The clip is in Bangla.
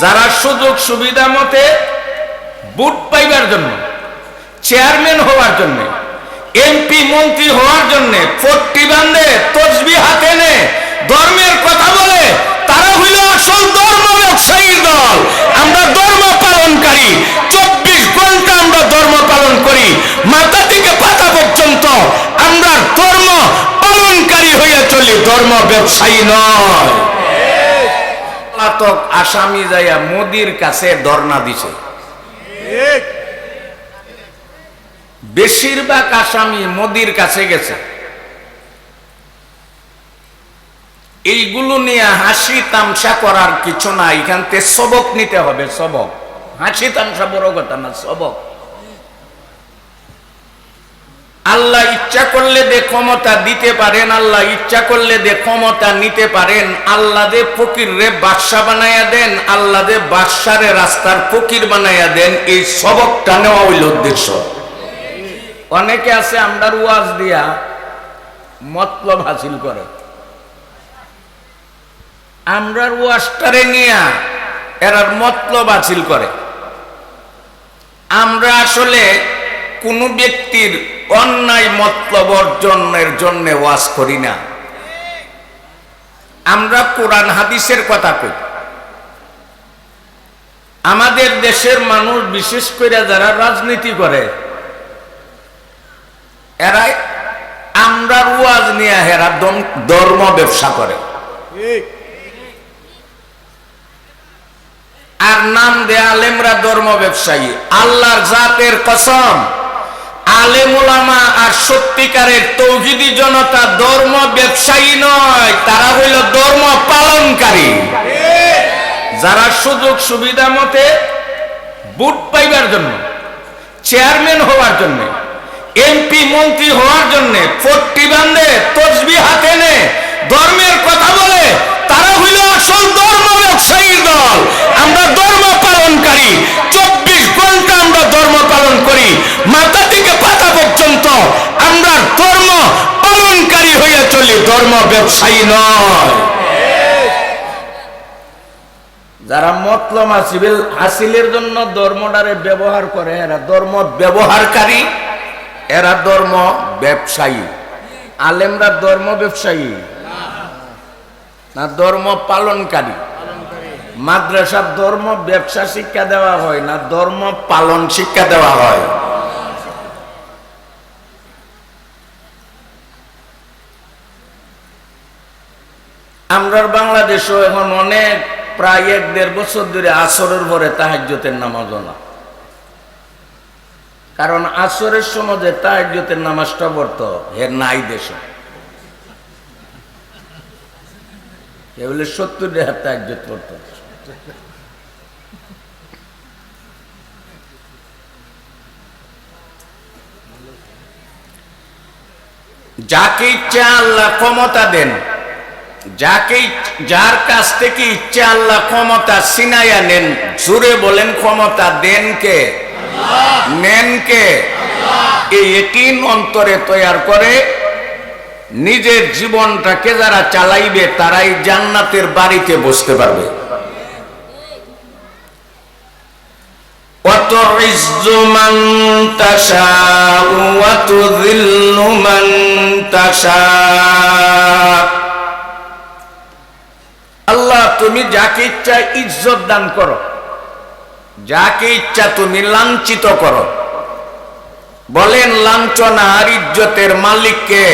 যারা সুযোগ সুবিধা মতে বুট পাইবার জন্য, চেয়ারম্যান হওয়ার জন্য, এমপি, মন্ত্রী হওয়ার জন্য ফোর্টি বান্ধে তসবি হাতে নে, ধর্মের কথা বলে, তারা হইল আসল ধর্ম ব্যবসায়ীর দল। আমরা ধর্ম পালনকারী। চব্বিশ ঘণ্টা আমরা ধর্ম পালন করি। মাথা থেকে পাতা পর্যন্ত আমরা ধর্ম পালনকারী হইয়া চলি। ধর্ম ব্যবসায়ী নয়। পলাতক আসামি যাইয়া মোদির কাছে ধর্ণা দিছে। বেশিরভাগ আসামি মোদির কাছে গেছে। এইগুলো নিয়ে হাসি তামসা করার কিছু না এখান থেকে সবক নিতে হবে সবক। হাসি তামসা বড় কথা না সবক। আল্লাহ ইচ্ছা করলে দে ক্ষমতা দিতে পারেন, আল্লাহ ইচ্ছা করলে দে ক্ষমতা নিতে পারেন। আল্লাহ দে ফকির রে বাদশা বানাইয়া দেন, আল্লাহ দে বাদশারে রাস্তার ফকির বানাইয়া দেন, এই সবকটা নেওয়া হইল উদ্দেশ্য। অনেকে আছে আমরার ওয়াজ দিয়া মতলব হাসিল করে। আমরার ওয়াজটারে নিয়া এরার মতলব হাসিল করে। আমরা আসলে কোন ব্যক্তির অন্যায় মতলব অর্জনের জন্য ওয়াজ করি না। আমরা কোরআন হাদিসের কথা কই। আমাদের দেশের মানুষ বিশেষ করে যারা রাজনীতি করে, এরা আমরা ওয়াজ নিয়ে হেরা ধর্ম ব্যবসা করে। আর নাম দে আলেমরা ধর্ম ব্যবসায়ী। আল্লাহর জাতের কসম। সত্যিকারের তৌহিদি জনতা ধর্ম ব্যবসায়ী নয়, তারা হইল ধর্ম পালনকারী। যারা সুযোগ সুবিধা মতে বুট পাইবার জন্য, চেয়ারম্যান হওয়ার জন্য এমপি মন্ত্রী হওয়ার জন্য ফোর্টি বান্ধে তসবি হাতে নে, ধর্মের কথা বলে, তারা হইল আসল ধর্ম ব্যবসায়ী নয়। যারা মতলব হাসিল হাসিলের জন্য ধর্মটারে ব্যবহার করে, এরা ধর্ম ব্যবহারকারী, এরা ধর্ম ব্যবসায়ী। আলেমরা ধর্ম ব্যবসায়ী, না ধর্ম পালনকারী। মাদ্রাসার ধর্ম ব্যবসা শিক্ষা দেওয়া হয়, না ধর্ম পালন শিক্ষা দেওয়া হয়। আমরার বাংলাদেশও এখন অনেক প্রায় এক দেড় বছর ধরে আসরের পরে তাহাজ্যতের নামাজ না কারণ আসরের সময় যে তাহাজ্যতের নামাজটা পড়ত এর নাই দেশ। এ বলে সত্তর হাজার তাহাজ্যত পড়ত। যাকে ইচ্ছা আল্লাহ ক্ষমতা দেন যাকে ইচ- যার কাছ থেকে ইচ্ছা আল্লাহ ক্ষমতা সিনাইয়া নেন জুড়ে বলেন ক্ষমতা দেন কে নেন কে এই একিন অন্তরে তৈয়ার করে নিজের জীবনটাকে যারা চালাইবে তারাই জান্নাতের বাড়িতে বসতে পারবে وتعز من تشاء وتذل من تشاء আল্লাহ তুমি যাকে ইচ্ছা ইজ্জত দান করো, যাকে ইচ্ছা তুমি লাঞ্ছিত করো। বলেন, লাঞ্ছনা আর ইজ্জতের মালিককে